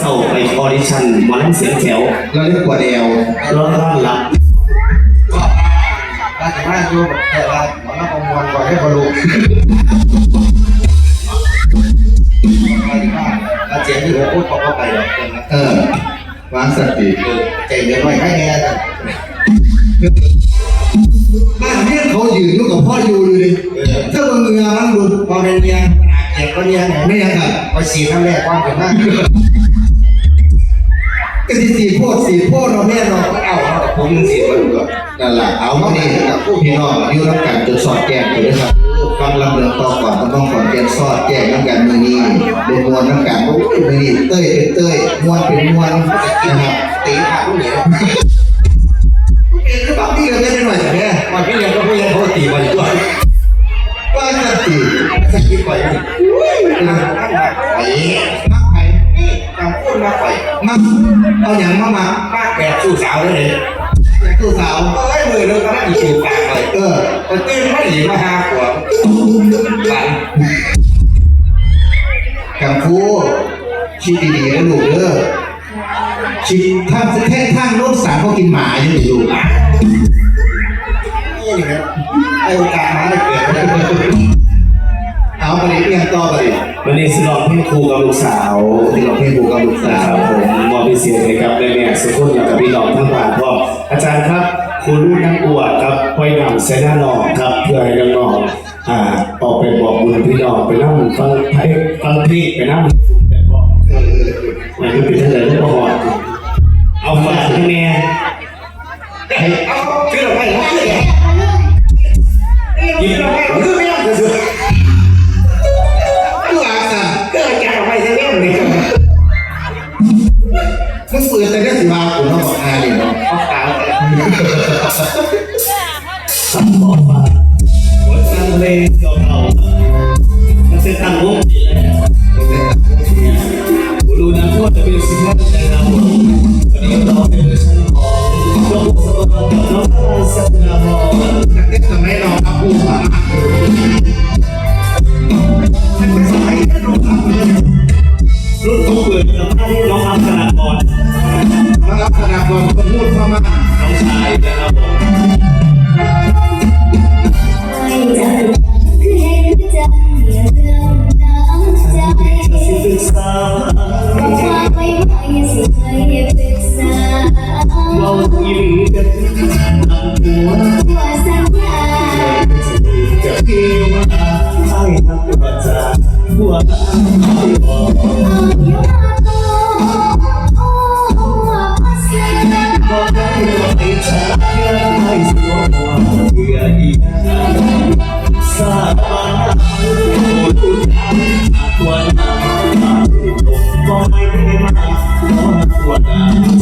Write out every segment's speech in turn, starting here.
เศร้าไปออดิชั่นหมอลำเสียงแถวเราเรียกกว่าแดวร้องร้านรับราชการอยู่แต่ว่าหมอนักประมวลก่อนให้บรรลุราชการเจียงที่ผมพูดบอกว่าไปแล้วเออวางสติใจเย็นหน่อยให้แน่กันบ้านเนี่ยเขาอยืนอยู่กับพ่ออยู่เลยถ้ามึงเงามันดูพอเป็นเมียเจ็บก็เมียไม่ยังครับไปสีครั้งแรกความเกิดมาก ก็สีสีโพดสีโพดเราแม่เราก็เอาผมยังสีมาดูก่อนนั่นแหละเอามานี่กับผู้พี่น้องอยู่รับกันจนสอดแจ้งอยู่ด้วยครับฟังลำเลืองต่อก่อนต้องก่อนเรียนสอดแจ้งน้ำกันมือนี้เดือดมวนน้ำกันโอ้ยมือนี้เต้ยเป็นเต้ยมวนเป็นมวนนะครับตีขาเหนียว เอาอย่างมามามักแบบสู้สาวได้เลยตู้สาวเอ้ยมือนึงก็นั่งอยู่ปากเลยเออมันตื้นไม่หนีมาหาขวบปันกังฟูคิดดีๆนะลูกเด้อคิดท่านแค่ท่านลูกสาวเขากินหมาอยู่ลูกนี่ครับไอ้โอกาสมาได้เกิดเอาไปเรียนต่อไป วันนี้สิลองเพลงครูกับลูกสาวที่เราเพ่งครูกับลูกสาวผมมอบพิเศษให้กับแม่แม่สุขุนกับพี่น้องทั้งหลานพ่ออาจารย์ครับครูรุ่นนักอวดครับไว้นำเสนาหนอครับเพื่อให้น้องๆอ่าออกไปบอกบุญพี่น้องไปนั่งฟังเพลงฟังเพลงไปนั่ง จะเป็นสิ่งที่ใจเราวันนี้เราเป็นชั้นขอกสมบัติกับน้องสัตนาบอนักเต้นาอาบูมารุ่นทุกเปิดกับท่านน้องอัครกรมารับคณะบอลก็พูดเข้ามาน้องชายนะครับผมศึกษาเราอีหลีกันนำหัวจเกี่ยวมาให้นักประจาหัวไม่บอกว่าไอ้ชาแค่ไม่ สวมหัวเพื่ออีกสาบาน ตั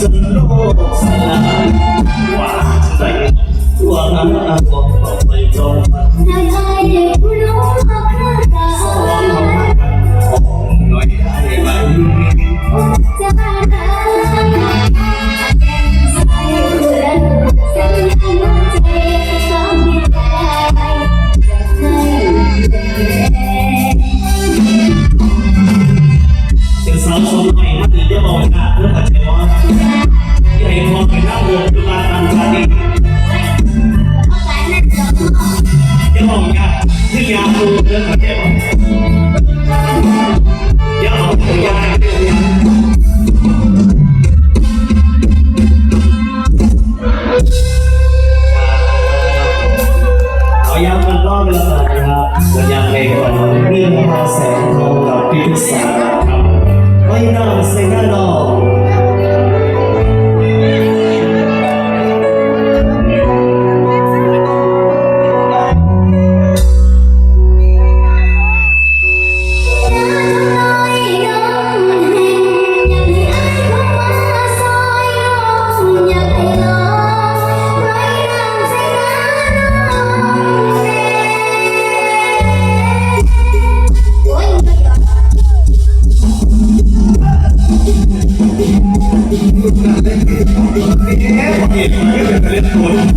จนโลกสลายว่าใจตัวนั้นก็ต้องไปจอง 你好，你一你最近好没有？ ดีเปิดบ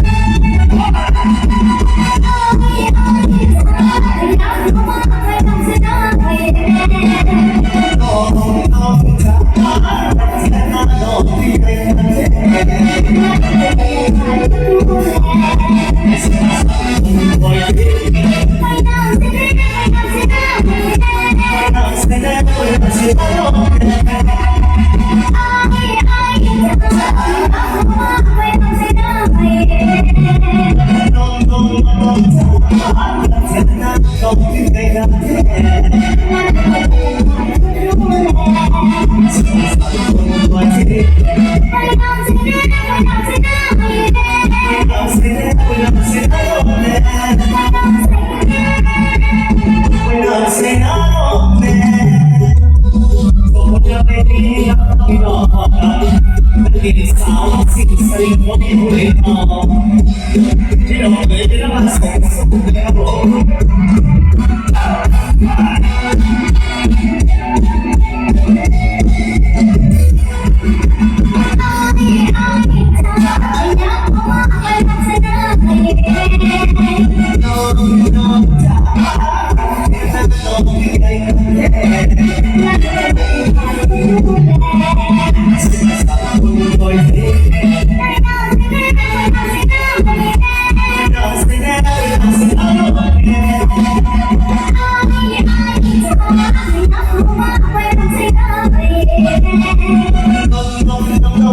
สา ลี้ยงดอกเด็กสาวสิบสี่คนเลยทองที่เราเลยได้มาส่งสุดแล้ว